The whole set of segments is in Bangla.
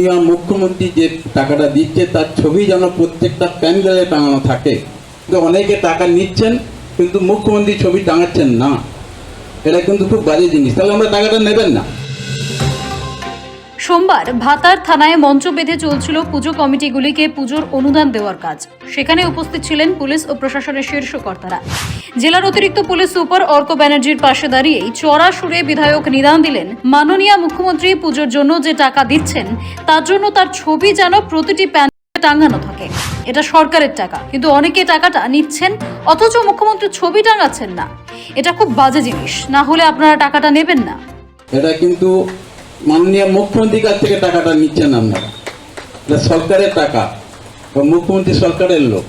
মাননীয় মুখ্যমন্ত্রী যে টাকাটা দিচ্ছে, তার ছবি যেন প্রত্যেকটা প্যান্ডেলে টাঙানো থাকে। কিন্তু অনেকে টাকা নিচ্ছেন, কিন্তু মুখ্যমন্ত্রী ছবি টাঙাচ্ছেন না। এটা কিন্তু খুব বাজে জিনিস। তাহলে আমরা টাকাটা নেবেন না। সোমবার ভাতার থানায় মঞ্চ বেঁধে চলছিল পুজো কমিটিগুলিকে পুজোর অনুদান দেওয়ার কাজ। সেখানে উপস্থিত ছিলেন পুলিশ ও প্রশাসনের শীর্ষ কর্তারা। জেলার অতিরিক্ত পুলিশ সুপার অর্ক ব্যানার্জির পাশে দাঁড়িয়েই চড়া সুরে বিধায়ক নিদান দিলেন, মাননীয় মুখ্যমন্ত্রী পুজোর জন্য যে টাকা দিচ্ছেন, তার জন্য তার ছবি যেন প্রতিটি প্যানেলে টাঙানো থাকে। এটা সরকারের টাকা, কিন্তু অনেকে টাকাটা নিচ্ছেন, অথচ মুখ্যমন্ত্রীর ছবি টাঙাচ্ছেন না। এটা খুব বাজে জিনিস, না হলে আপনারা টাকাটা নেবেন না। এটা কিন্তু মাননীয় মুখ্যমন্ত্রীর কাছ থেকে টাকাটা নিচ্ছেন আপনারা সরকারের টাকা মুখ্যমন্ত্রী সরকারের লোক।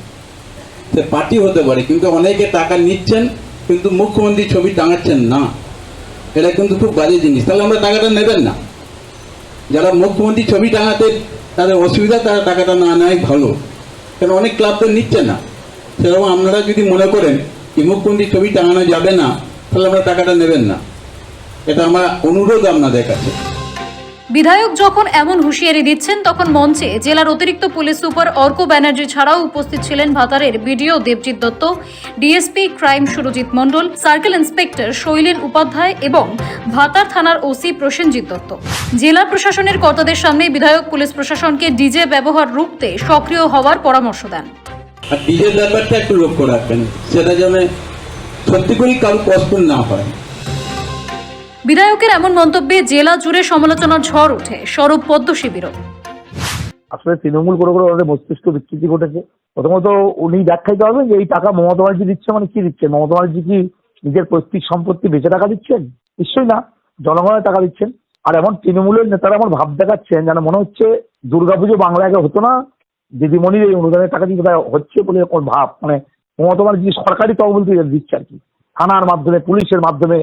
সে পার্টি হতে পারে, কিন্তু অনেকে টাকা নিচ্ছেন, কিন্তু মুখ্যমন্ত্রী ছবি টাঙাচ্ছেন না। এটা কিন্তু খুব বাজে জিনিস। তাহলে আমরা টাকাটা নেবেন না। যারা মুখ্যমন্ত্রী ছবি টাঙাতে তাদের অসুবিধা, তারা টাকাটা না নেয় ভালো। কারণ অনেক ক্লাব তো নিচ্ছে না। সেরকম আপনারা যদি মনে করেন যে মুখ্যমন্ত্রী ছবি টাঙানো যাবে না, তাহলে আমরা টাকাটা নেবেন না। এটা আমার অনুরোধ আপনাদের কাছে। বিধায়ক যখন এমন হুঁশিয়ারি দিচ্ছেন, তখন মঞ্চে জেলার অতিরিক্ত পুলিশ সুপার অর্ক ব্যানার্জি ছাড়াও উপস্থিত ছিলেন ভাতারের BDO Debajit Dutta, DSP crime Surajit Mondal, circle inspector Shailen Upadhyay এবং ভাতার থানার ওসি প্রসেনজিৎ দত্ত। জেলা প্রশাসনের কর্তাদের সামনে বিধায়ক পুলিশ প্রশাসনকে ডিজে ব্যবহার রুখতে সক্রিয় হওয়ার পরামর্শ দেন। ব্যাপারটা একটু লক্ষ্য রাখবেন, সেটা যেন সত্যি করেই কারও কষ্ট না হয়। বিধায়কের এমন মন্তব্যে জেলা জুড়ে সমালোচনার ঝড় ওঠে। স্বরূপ পদ্ম শিবিরও। আসলে তৃণমূল করে করে ওদের মস্তিষ্ক বিকৃতি ঘটেছে। প্রথমত উনি ব্যাখ্যাইতে হবে যে এই টাকা মমতা ব্যানার্জি দিচ্ছে মানে কি দিচ্ছে মমতা ব্যানার্জি কি নিজের পৈতৃক সম্পত্তি বেঁচে টাকা দিচ্ছেন? নিশ্চয়ই না। জনগণের টাকা দিচ্ছেন। আর এমন তৃণমূলের নেতারা এমন ভাব দেখাচ্ছেন যেন মনে হচ্ছে দুর্গাপুজো বাংলা আগে হতো না। দিদিমণির এই অনুদানের টাকা দিয়ে হচ্ছে বলে ভাব। মানে মমতা ব্যানার্জি সরকারি তহবিল দিচ্ছে আর কি। থানার মাধ্যমে, পুলিশের মাধ্যমে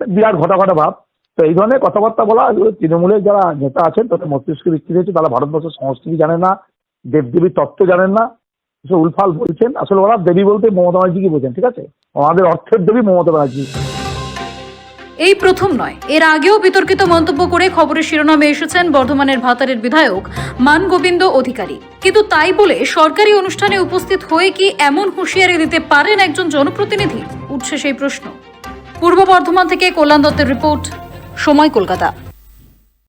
বিরাট ঘটা ঘটা ভাব। তো এই ধরনের কথাবার্তা বলা, তৃণমূলের যারা নেতা আছেন, তাদের মস্তিষ্ক বিকৃতি হয়েছে তারা ভারতবর্ষের সংস্কৃতি জানেন না, দেবদেবীর তত্ত্ব জানেন না, এসব উলফাল বলছেন। আসলে ওরা দেবী বলতে মমতা ব্যানার্জিকে বোঝেন, ঠিক আছে? আমাদের অর্থের দেবী মমতা ব্যানার্জি। এই প্রথম নয়, এর আগেও বিতর্কিত মন্তব্য করে খবরের শিরোনামে এসেছেন বর্ধমানের ভাতারের বিধায়ক মান গোবিন্দ অধিকারী। কিন্তু তাই বলে সরকারি অনুষ্ঠানে উপস্থিত হয়ে কি এমন হুঁশিয়ারি দিতে পারেন একজন জনপ্রতিনিধি? উঠছে সেই প্রশ্ন। পূর্ব বর্ধমান থেকে কল্যাণ দত্তের রিপোর্ট সময় কলকাতা।